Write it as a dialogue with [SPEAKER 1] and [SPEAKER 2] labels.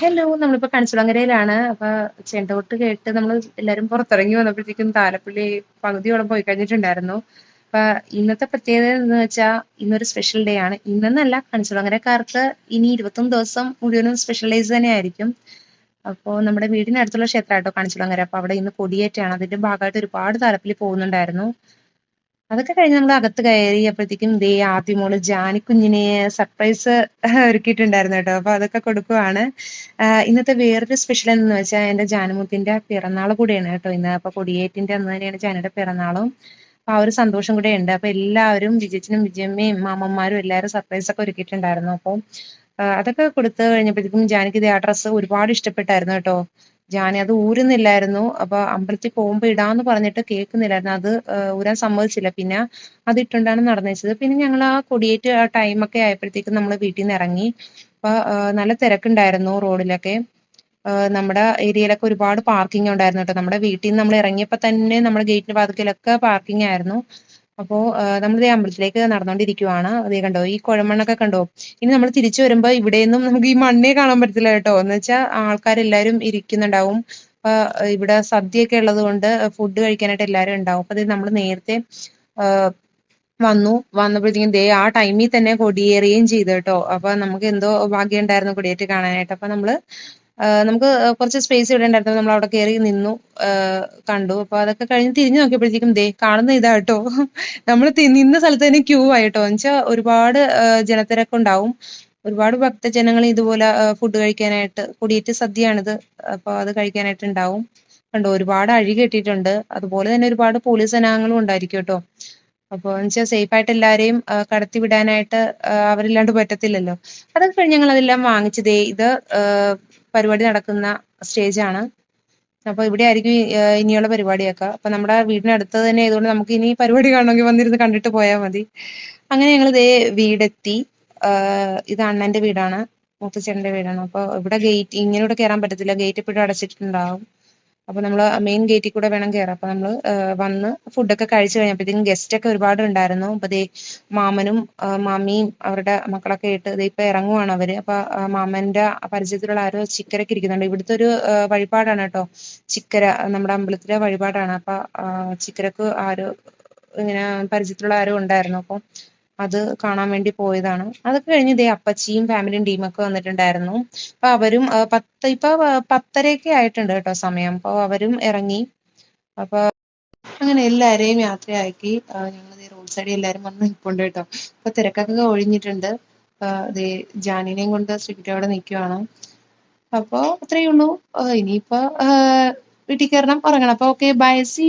[SPEAKER 1] Hello നമ്മളിപ്പോ കണിച്ചുളങ്കരയിലാണ് അപ്പൊ ചെണ്ടകൊട്ട് കേട്ട് നമ്മൾ എല്ലാരും പുറത്തിറങ്ങി വന്നപ്പോഴത്തേക്കും താലപ്പള്ളി പകുതിയോളം പോയി കഴിഞ്ഞിട്ടുണ്ടായിരുന്നു. അപ്പൊ ഇന്നത്തെ പ്രത്യേകത എന്ന് വെച്ചാൽ ഇന്നൊരു സ്പെഷ്യൽ ഡേ ആണ്. ഇന്നെന്നല്ല കണിച്ചുളങ്കരക്കാർക്ക് ഇനി ഇരുപത്തൊന്ന് ദിവസം മുഴുവനും സ്പെഷ്യൽ ഡേയ്സ് തന്നെ ആയിരിക്കും അപ്പോൾ നമ്മുടെ വീടിനടുത്തുള്ള ക്ഷേത്രമായിട്ടോ കണിച്ചുളങ്കര അപ്പൊ അവിടെ ഇന്ന് കൊടിയേറ്റാണ്. അതിന്റെ ഭാഗമായിട്ട് ഒരുപാട് താലപ്പള്ളി പോകുന്നുണ്ടായിരുന്നു. അതൊക്കെ കഴിഞ്ഞ് നമ്മൾ അകത്ത് കയറിയപ്പോഴത്തേക്കും ദേ ആദ്യമോൾ ജാനിക്കുഞ്ഞിനെ സർപ്രൈസ് ഒരുക്കിയിട്ടുണ്ടായിരുന്നു കേട്ടോ. അപ്പൊ അതൊക്കെ കൊടുക്കുവാണ്. ഇന്നത്തെ വേറൊരു സ്പെഷ്യൽ എന്ന് വെച്ചാൽ എന്റെ ജാനുമുത്തിന്റെ പിറന്നാൾ കൂടിയാണ് കേട്ടോ ഇന്ന്. അപ്പൊ കൊടിയേറ്റിന്റെ അന്ന് തന്നെയാണ് ജാനയുടെ പിറന്നാളും. അപ്പൊ ആ ഒരു സന്തോഷം കൂടെ ഉണ്ട്. അപ്പൊ എല്ലാവരും വിജയച്ചനും വിജയമ്മയും മാമന്മാരും എല്ലാവരും സർപ്രൈസ് ഒക്കെ ഒരുക്കിയിട്ടുണ്ടായിരുന്നു. അപ്പോൾ അതൊക്കെ കൊടുത്തു കഴിഞ്ഞപ്പോഴത്തേക്കും ജാനിക്ക് ഇത് ആ ഡ്രസ്സ് ഒരുപാട് ഇഷ്ടപ്പെട്ടായിരുന്നു കേട്ടോ. ജാനി അത് ഊരുന്നില്ലായിരുന്നു. അപ്പൊ അമ്പലത്തിൽ പോകുമ്പോ ഇടാന്ന് പറഞ്ഞിട്ട് കേൾക്കുന്നില്ലായിരുന്നു. അത് ഊരാൻ സമ്മതിച്ചില്ല. പിന്നെ അത് ഇട്ടുകൊണ്ടാണ് നടന്നേച്ചത് പിന്നെ ഞങ്ങൾ ആ കൊടിയേറ്റ് ആ ടൈമൊക്കെ ആയപ്പോഴത്തേക്കും നമ്മൾ വീട്ടിൽ നിന്ന് ഇറങ്ങി. അപ്പൊ നല്ല തിരക്കുണ്ടായിരുന്നു റോഡിലൊക്കെ. നമ്മുടെ ഏരിയയിലൊക്കെ ഒരുപാട് പാർക്കിംഗ് ഉണ്ടായിരുന്നു കേട്ടോ. നമ്മുടെ വീട്ടിൽ നിന്ന് നമ്മൾ ഇറങ്ങിയപ്പോ തന്നെ നമ്മുടെ ഗേറ്റിന്റെ വാതിക്കലൊക്കെ പാർക്കിംഗ് ആയിരുന്നു. അപ്പോ നമ്മൾ ഈ അമ്പലത്തിലേക്ക് നടന്നുകൊണ്ടിരിക്കുവാണ് അത് കണ്ടോ ഈ കുഴമണ്ണൊക്കെ കണ്ടോ? ഇനി നമ്മൾ തിരിച്ചു വരുമ്പോ ഇവിടെയൊന്നും നമുക്ക് ഈ മണ്ണേ കാണാൻ പറ്റത്തില്ല കേട്ടോ. എന്ന് വെച്ചാൽ ആൾക്കാരെല്ലാരും ഇരിക്കുന്നുണ്ടാവും. അപ്പൊ ഇവിടെ സദ്യയൊക്കെ ഉള്ളത് കൊണ്ട് ഫുഡ് കഴിക്കാനായിട്ട് എല്ലാരും ഉണ്ടാവും. അപ്പൊ നമ്മൾ നേരത്തെ വന്നു. വന്നപ്പോഴത്തേക്കും ദേ ആ ടൈമിൽ തന്നെ കൊടിയേറുകയും ചെയ്തു കേട്ടോ. അപ്പൊ നമുക്ക് എന്തോ ഭാഗ്യം ഉണ്ടായിരുന്നു കൊടിയേറ്റ് കാണാനായിട്ട്. അപ്പൊ നമ്മൾ നമുക്ക് കുറച്ച് സ്പേസ് ഇവിടെ ഉണ്ടായിരുന്നു. നമ്മൾ അവിടെ കയറി നിന്നു കണ്ടു. അപ്പൊ അതൊക്കെ കഴിഞ്ഞ് തിരിഞ്ഞു നോക്കിയപ്പോഴത്തേക്കും ദേ കാണുന്ന ഇതാ കേട്ടോ നമ്മൾ നിന്ന സ്ഥലത്ത് തന്നെ ക്യൂ ആയിട്ടോ. എന്നുവെച്ചാൽ ഒരുപാട് ജനത്തിരക്ക് ഉണ്ടാവും. ഒരുപാട് ഭക്തജനങ്ങൾ ഇതുപോലെ ഫുഡ് കഴിക്കാനായിട്ട് കുടിയേറ്റ സദ്യയാണിത്. അപ്പൊ അത് കഴിക്കാനായിട്ട് ഉണ്ടാവും. കണ്ടോ ഒരുപാട് അഴി കെട്ടിയിട്ടുണ്ട്. അതുപോലെ തന്നെ ഒരുപാട് പോലീസ് സേനാംഗങ്ങളും ഉണ്ടായിരിക്കും കേട്ടോ അപ്പൊ എന്നുവെച്ചാൽ സേഫ് ആയിട്ട് എല്ലാവരെയും കടത്തി വിടാനായിട്ട് അവരില്ലാണ്ട് പറ്റത്തില്ലല്ലോ. അതൊക്കെ കഴിഞ്ഞ് ഞങ്ങൾ അതെല്ലാം വാങ്ങിച്ചത് ഇത് പരിപാടി നടക്കുന്ന സ്റ്റേജ് ആണ്. അപ്പൊ ഇവിടെ ആയിരിക്കും ഇനിയുള്ള പരിപാടിയൊക്കെ. അപ്പൊ നമ്മുടെ വീടിനടുത്ത് തന്നെ ആയതുകൊണ്ട് നമുക്ക് ഇനി പരിപാടി കാണണമെങ്കിൽ വന്നിരുന്ന് കണ്ടിട്ട് പോയാൽ മതി. അങ്ങനെ ഞങ്ങൾ ഇതേ വീടെത്തി. ഇത് അണ്ണന്റെ വീടാണ്. മുത്തച്ഛന്റെ വീടാണ്. അപ്പൊ ഇവിടെ ഗേറ്റ് ഇങ്ങനെ ഇവിടെ കയറാൻ പറ്റത്തില്ല. ഗേറ്റ് എപ്പോഴും അടച്ചിട്ടുണ്ടാവും. അപ്പൊ നമ്മൾ മെയിൻ ഗേറ്റിൽ കൂടെ വേണം കയറാം അപ്പൊ നമ്മൾ വന്ന് ഫുഡൊക്കെ കഴിച്ചു കഴിഞ്ഞപ്പോഴത്തേക്കും ഗസ്റ്റ് ഒക്കെ ഒരുപാട് ഉണ്ടായിരുന്നു. അപ്പൊ ദേ മാമനും മാമിയും അവരുടെ മക്കളൊക്കെ ആയിട്ട് ദേ ഇപ്പൊ ഇറങ്ങുവാണ് അവർ. അപ്പൊ ആ, മാമന്റെ പരിചയത്തിലുള്ള ആരോ ചിക്കരൊക്കെ ഇരിക്കുന്നുണ്ട്. ഇവിടുത്തെ ഒരു വഴിപാടാണ് കേട്ടോ. ചിക്കര നമ്മുടെ അമ്പലത്തിലെ വഴിപാടാണ്. അപ്പൊ ചിക്കരക്ക് ആരോ ഇങ്ങനെ പരിചയത്തിലുള്ള ആരോ ഉണ്ടായിരുന്നു. അപ്പൊ അത് കാണാൻ വേണ്ടി പോയതാണ്. അതൊക്കെ കഴിഞ്ഞ് ഇതേ അപ്പച്ചിയും ഫാമിലിയും ടീമൊക്കെ വന്നിട്ടുണ്ടായിരുന്നു. അപ്പൊ അവരും പത്ത് ഇപ്പൊ പത്തരയൊക്കെ ആയിട്ടുണ്ട് കേട്ടോ സമയം. അപ്പൊ അവരും ഇറങ്ങി. അപ്പൊ അങ്ങനെ എല്ലാരെയും യാത്രയാക്കി. ഞങ്ങൾ റോഡ് സൈഡിൽ എല്ലാരും വന്ന് നിൽപ്പുണ്ട് കേട്ടോ. അപ്പൊ തിരക്കൊക്കെ ഒഴിഞ്ഞിട്ടുണ്ട്. ജാനിനെയും കൊണ്ട് ശ്രീകുട്ടി അവിടെ നിൽക്കുവാണ് അപ്പൊ അത്രയേ ഉള്ളൂ ഇനിയിപ്പോ വീട്ടിൽ കയറണം ഉറങ്ങണം. അപ്പൊ ഓക്കെ ബൈ സി